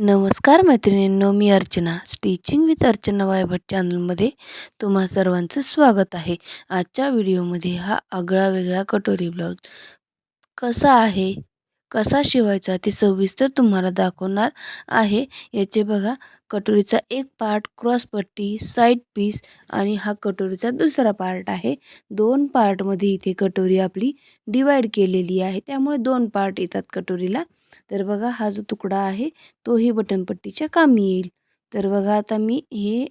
नमस्कार मैत्रिणींनो मी अर्चना. स्टिचिंग विथ अर्चना वायभट चॅनलमध्ये तुम्हा सर्वांचं स्वागत आहे. आजच्या व्हिडिओमध्ये हा आगळा वेगळा कटोरी ब्लाऊज कसा आहे कसा शिवायचा ते सविस्तर तुम्हाला दाखवणार आहे. याचे बघा कटोरीचा एक पार्ट क्रॉसपट्टी साईड पीस आणि हा कटोरीचा दुसरा पार्ट आहे. दोन पार्टमध्ये इथे कटोरी आपली डिवाईड केलेली आहे. त्यामुळे दोन पार्ट येतात कटोरीला. तर बघा हा जो तुकडा आहे तोही बटनपट्टीच्या कामी येईल. तर बघा आता मी हे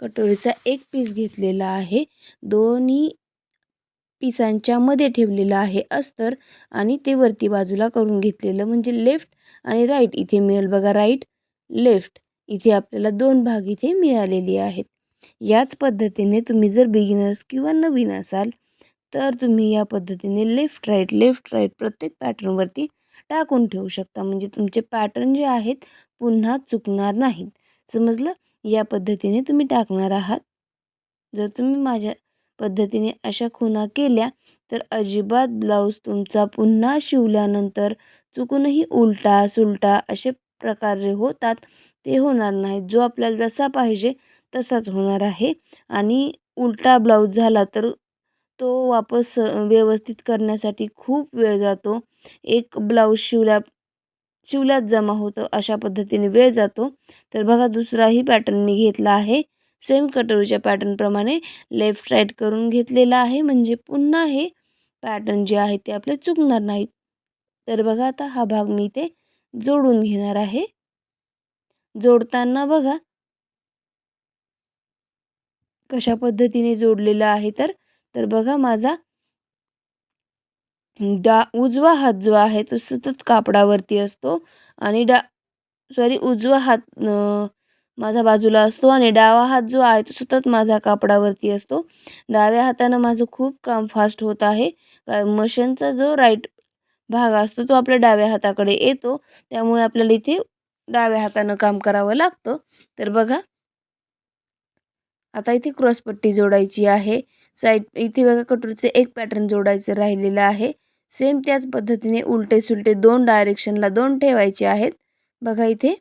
कटोरीचा एक पीस घेतलेला आहे. दोन्ही पिसांच्या मध्ये ठेवलेलं आहे अस्तर आणि ते वरती बाजूला करून घेतलेलं म्हणजे लेफ्ट आणि राईट इथे मिळेल बघा राईट लेफ्ट इथे आपल्याला दोन भाग इथे मिळालेले आहेत. याच पद्धतीने तुम्ही जर बिगिनर्स किंवा नवीन असाल तर तुम्ही या पद्धतीने लेफ्ट राईट लेफ्ट राईट प्रत्येक पॅटर्नवरती टाकून ठेवू शकता. म्हणजे तुमचे पॅटर्न जे आहेत पुन्हा चुकणार नाहीत. समजलं? या पद्धतीने तुम्ही टाकणार आहात. जर तुम्ही माझ्या पद्धतीने अशा खुणा केल्या तर अजिबात ब्लाऊज तुमचा पुन्हा शिवल्यानंतर चुकूनही उलटा सुलटा असे प्रकार जे होतात ते होणार नाहीत. जो आपल्याला जसा पाहिजे तसाच होणार आहे. आणि उलटा ब्लाऊज झाला तर तो वापस व्यवस्थित करण्यासाठी खूप वेळ जातो. एक ब्लाऊज शिवल्या शिवल्यात जमा होतो अशा पद्धतीने वेळ जातो. तर बघा दुसराही पॅटर्न मी घेतला आहे. सेम कटोरीच्या पॅटर्नप्रमाणे लेफ्ट राईट करून घेतलेला आहे. म्हणजे पुन्हा हे पॅटर्न जे आहे ते आपले चुकणार नाहीत. तर बघा आता हा भाग मी इथे जोडून घेणार आहे. जोडताना बघा कशा पद्धतीने जोडलेलं आहे तर तर बघा माझा डा उजवा हात जो आहे तो सतत कापडावरती असतो आणि डा सॉरी उजवा हात माझा बाजूला असतो आणि डावा हात जो आहे तो सतत माझा कापडावरती असतो. डाव्या हातानं माझं खूप काम फास्ट होत आहे. मशीनचा जो राईट भाग असतो तो आपल्या डाव्या हाताकडे येतो. त्यामुळे आपल्याला इथे डाव्या हातानं काम करावं लागतं. तर बघा आता इथे क्रॉसपट्टी जोडायची आहे. साईड इथे बघा कटोरीचे एक पॅटर्न जोडायचं राहिलेलं आहे. सेम त्याच पद्धतीने उलटे सुलटे दोन डायरेक्शनला दोन ठेवायचे आहेत. बघा इथे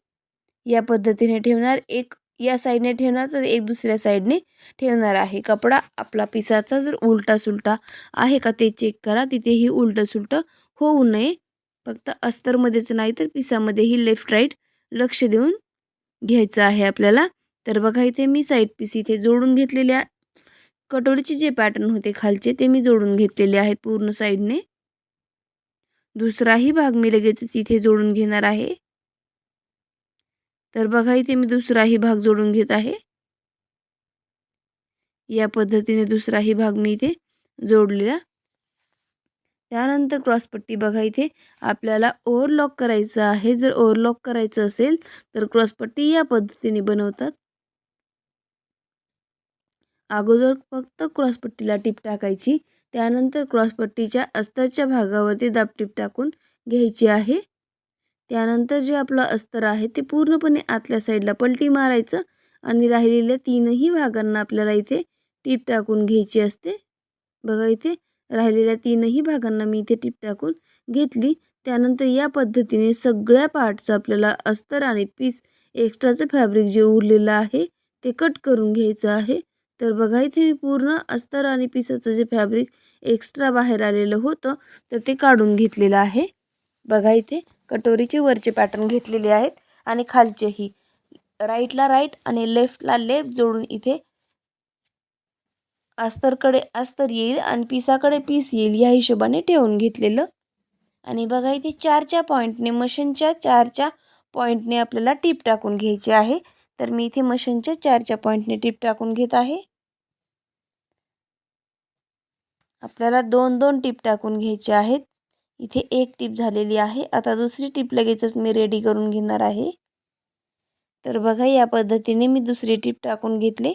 या पद्धतीने ठेवणार एक या साईडने ठेवणार तर एक दुसऱ्या साईडने ठेवणार आहे. कपडा आपला पिसाचा जर उलटा सुलटा आहे का ते चेक करा. तिथेही उलटं सुलटं होऊ नये. फक्त अस्तरमध्येच नाही तर पिसामध्येही लेफ्ट राईट लक्ष देऊन घ्यायचं आहे आपल्याला. तर बघा इथे मी साईड पीस इथे जोडून घेतलेल्या कटोरीचे जे पॅटर्न होते खालचे ते मी जोडून घेतलेले आहेत पूर्ण साईडने दुसराही भाग मी लगेचच इथे जोडून घेणार आहे. तर बघा इथे मी दुसराही भाग जोडून घेत आहे. या पद्धतीने दुसराही भाग मी इथे जोडलेला. त्यानंतर क्रॉसपट्टी बघा इथे आपल्याला ओव्हरलॉक करायचं आहे. जर ओव्हरलॉक करायचं असेल तर क्रॉसपट्टी या पद्धतीने बनवतात. अगोदर फक्त क्रॉसपट्टीला टीप टाकायची. त्यानंतर क्रॉसपट्टीच्या अस्तरच्या भागावरती दाबटीप टाकून घ्यायची आहे. त्यानंतर जे आपलं अस्तर आहे ते पूर्णपणे आतल्या साईडला पलटी मारायचं आणि राहिलेल्या तीनही भागांना आपल्याला इथे टीप टाकून घ्यायची असते. बघा इथे राहिलेल्या तीनही भागांना मी इथे टीप टाकून घेतली. त्यानंतर या पद्धतीने सगळ्या पार्टचं आपल्याला अस्तर आणि पीस एक्स्ट्राचं फॅब्रिक जे उरलेलं आहे ते कट करून घ्यायचं आहे. तर बघा इथे मी पूर्ण अस्तर आणि पिसाचं जे फॅब्रिक एक्स्ट्रा बाहेर आलेलं होतं तर ते काढून घेतलेलं आहे. बघा इथे कटोरीचे वरचे पॅटर्न घेतलेले आहेत आणि खालचेही. राईटला राईट आणि लेफ्टला लेफ्ट जोडून इथे अस्तरकडे अस्तर येईल आणि पिसाकडे पीस येईल या हिशोबाने ठेवून घेतलेलं. आणि बघा इथे चारच्या पॉईंटने मशीनच्या चारच्या पॉईंटने आपल्याला टीप टाकून घ्यायची आहे. तर मी इथे मशीनच्या चारच्या पॉईंटने टीप टाकून घेत आहे. आपल्याला दोन दोन टीप टाकून घ्यायचे आहेत. इथे एक टीप झालेली आहे. आता दुसरी टीप लगेचच मी रेडी करून घेणार आहे. तर बघा या पद्धतीने मी दुसरी टीप टाकून घेतली.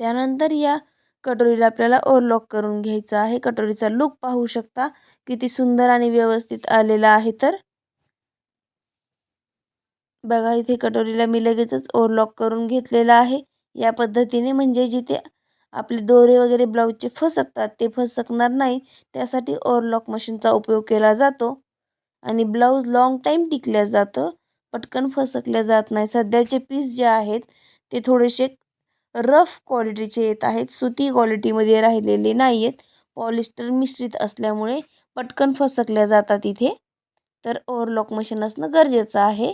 त्यानंतर या कटोरीला आपल्याला ओव्हरलॉक करून घ्यायचं आहे. कटोरीचा लुक पाहू शकता किती सुंदर आणि व्यवस्थित आलेला आहे तर. बघा इथे कटोरीला मी लगेचच ओरलॉक करून घेतलेला आहे. या पद्धतीने म्हणजे जिथे आपले दोरे वगैरे ब्लाऊजचे फसकतात ते फसकणार नाही. त्यासाठी ओरलॉक मशीनचा उपयोग केला जातो. आणि ब्लाऊज लाँग टाईम टिकल्या जातं पटकन फसकल्या जात नाही. सध्याचे पीस जे आहेत ते थोडेसे रफ क्वालिटीचे येत आहेत. सुती क्वालिटीमध्ये राहिलेले नाही आहेत पॉलिस्टर मिश्रित असल्यामुळे पटकन फसकल्या जातात इथे. तर ओव्हरलॉक मशीन असणं गरजेचं आहे.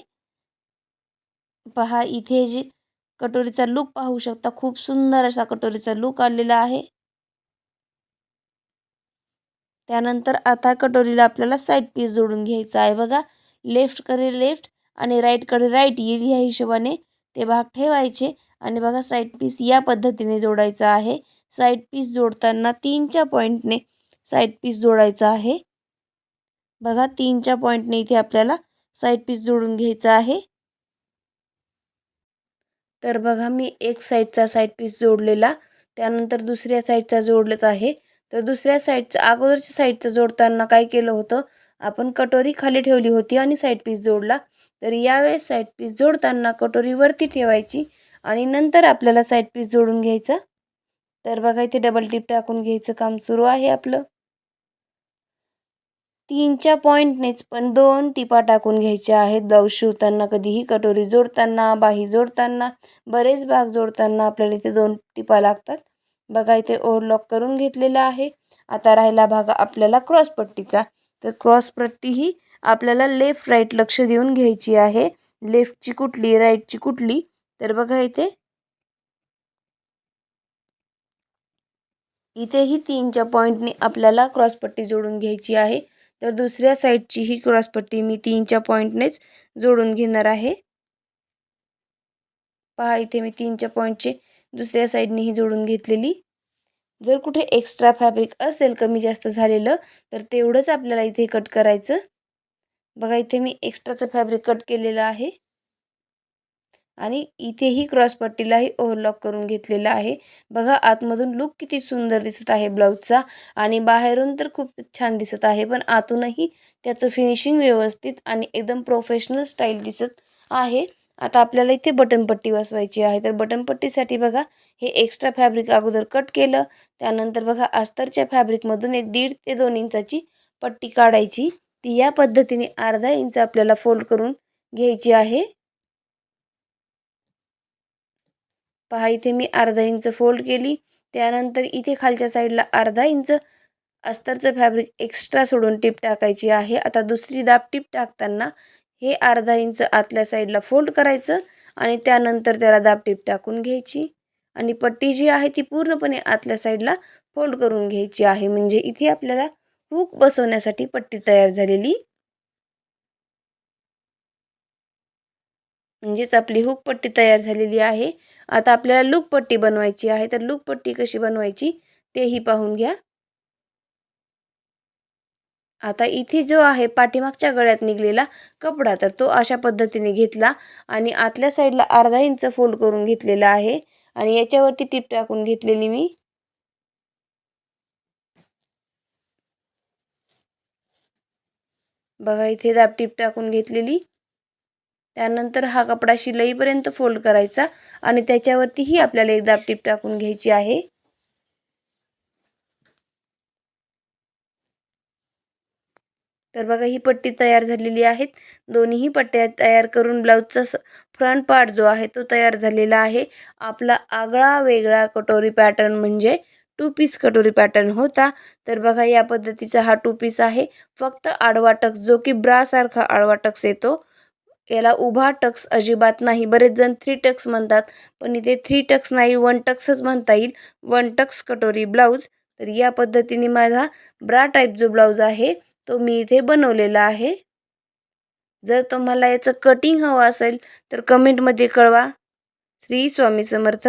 पहा इथे जी कटोरीचा लूक पाहू शकता खूप सुंदर असा कटोरीचा लूक आलेला आहे. त्यानंतर आता कटोरीला आपल्याला साईड पीस जोडून घ्यायचा आहे. बघा लेफ्टकडे लेफ्ट आणि राईटकडे राईट येईल ह्या हिशोबाने ते भाग ठेवायचे आणि बघा साईड पीस या पद्धतीने जोडायचा आहे. साईड पीस जोडताना तीनच्या पॉईंटने साईड पीस जोडायचा आहे. बघा तीनच्या पॉईंटने इथे आपल्याला साईड पीस जोडून घ्यायचा आहे. तर बघा मी एक साईडचा साईड पीस जोडलेला त्यानंतर दुसऱ्या साईडचा जोडलंच आहे. तर दुसऱ्या साईडचं अगोदरच्या साईडचं जोडताना काय केलं होतं आपण कटोरी खाली ठेवली होती आणि साईड पीस जोडला. तर यावेळेस साईड पीस जोडताना कटोरी वरती ठेवायची आणि नंतर आपल्याला साईड पीस जोडून घ्यायचा. तर बघा इथे डबल टिप टाकून घ्यायचं काम सुरू आहे आपलं. तीनच्या पॉईंटनेच पण दोन टिपा टाकून घ्यायच्या आहेत. ब्लाऊज शिवताना कधीही कटोरी जोडताना बाही जोडताना बरेच भाग जोडताना आपल्याला इथे दोन टिपा लागतात. बघा इथे ओव्हरलॉक करून घेतलेला आहे. आता राहिला भाग आपल्याला क्रॉसपट्टीचा तर क्रॉसपट्टी ही आपल्याला लेफ्ट राईट लक्ष देऊन घ्यायची आहे. लेफ्टची कुठली राईटची कुठली? तर बघा इथे. इथेही तीनच्या पॉईंटने आपल्याला क्रॉसपट्टी जोडून घ्यायची आहे. तर दुसऱ्या साईडची ही क्रॉसपट्टी मी तीनच्या पॉईंटनेच जोडून घेणार आहे. पहा इथे मी तीनच्या पॉईंटचे दुसऱ्या साईडनेही जोडून घेतलेली. जर कुठे एक्स्ट्रा फॅब्रिक असेल कमी जास्त झालेलं तर तेवढंच आपल्याला इथे कट करायचं. बघा इथे मी एक्स्ट्राचं फॅब्रिक कट केलेलं आहे. आणि इथेही क्रॉसपट्टीलाही ओव्हरलॉक करून घेतलेला आहे. बघा आतमधून लुक किती सुंदर दिसत आहे ब्लाऊजचा आणि बाहेरून तर खूप छान दिसत आहे पण आतूनही त्याचं फिनिशिंग व्यवस्थित आणि एकदम प्रोफेशनल स्टाईल दिसत आहे. आता आपल्याला इथे बटनपट्टी बसवायची आहे. तर बटनपट्टीसाठी बघा हे एक्स्ट्रा फॅब्रिक अगोदर कट केलं त्यानंतर बघा अस्तरच्या फॅब्रिकमधून एक दीड ते दोन इंचाची पट्टी काढायची. ती या पद्धतीने अर्धा इंच आपल्याला फोल्ड करून घ्यायची आहे. पहा इथे मी अर्धा इंच फोल्ड केली. त्यानंतर इथे खालच्या साईडला अर्धा इंच अस्तरचं फॅब्रिक एक्स्ट्रा सोडून टिप टाकायची आहे. आता दुसरी दाब टिप टाकताना हे अर्धा इंच आतल्या साईडला फोल्ड करायचं आणि त्यानंतर त्याला दाब टिप टाकून घ्यायची. आणि पट्टी जी आहे ती पूर्णपणे आतल्या साईडला फोल्ड करून घ्यायची आहे. म्हणजे इथे आपल्याला हुक बसवण्यासाठी पट्टी तयार झालेली. म्हणजेच आपली हुक पट्टी तयार झालेली आहे. आता आपल्याला लूकपट्टी बनवायची आहे. तर लूकपट्टी कशी बनवायची? तेही पाहून घ्या. आता इथे जो आहे पाठीमागच्या गळ्यात निघलेला कपडा तर तो अशा पद्धतीने घेतला आणि आतल्या साईडला अर्धा इंच फोल्ड करून घेतलेला आहे. आणि याच्यावरती टिप टाकून घेतलेली मी. बघा इथे दाब टीप टाकून घेतलेली. त्यानंतर हा कपडा शिलाईपर्यंत फोल्ड करायचा आणि त्याच्यावरतीही आपल्याला एक दाब टिप टाकून घ्यायची आहे. तर बघा ही पट्टी तयार झालेली आहेत. दोन्हीही पट्ट्या तयार करून ब्लाऊजचा फ्रंट पार्ट जो आहे तो तयार झालेला आहे. आपला आगळा वेगळा कटोरी पॅटर्न म्हणजे टू पीस कटोरी पॅटर्न होता. तर बघा या पद्धतीचा हा टू पीस आहे. फक्त आडवाटक जो की ब्रासारखा आडवाटक्स येतो याला उभा टक्स अजिबात नाही. बरेच जण थ्री टक्स म्हणतात पण इथे थ्री टक्स नाही वन टक्सच म्हणता येईल. One tucks katori blouse. तर या पद्धतीने माझा ब्रा टाईप जो ब्लाऊज आहे तो मी इथे बनवलेला आहे. जर तुम्हाला याचं कटिंग हवं असेल तर कमेंटमध्ये कळवा. श्री स्वामी समर्थ.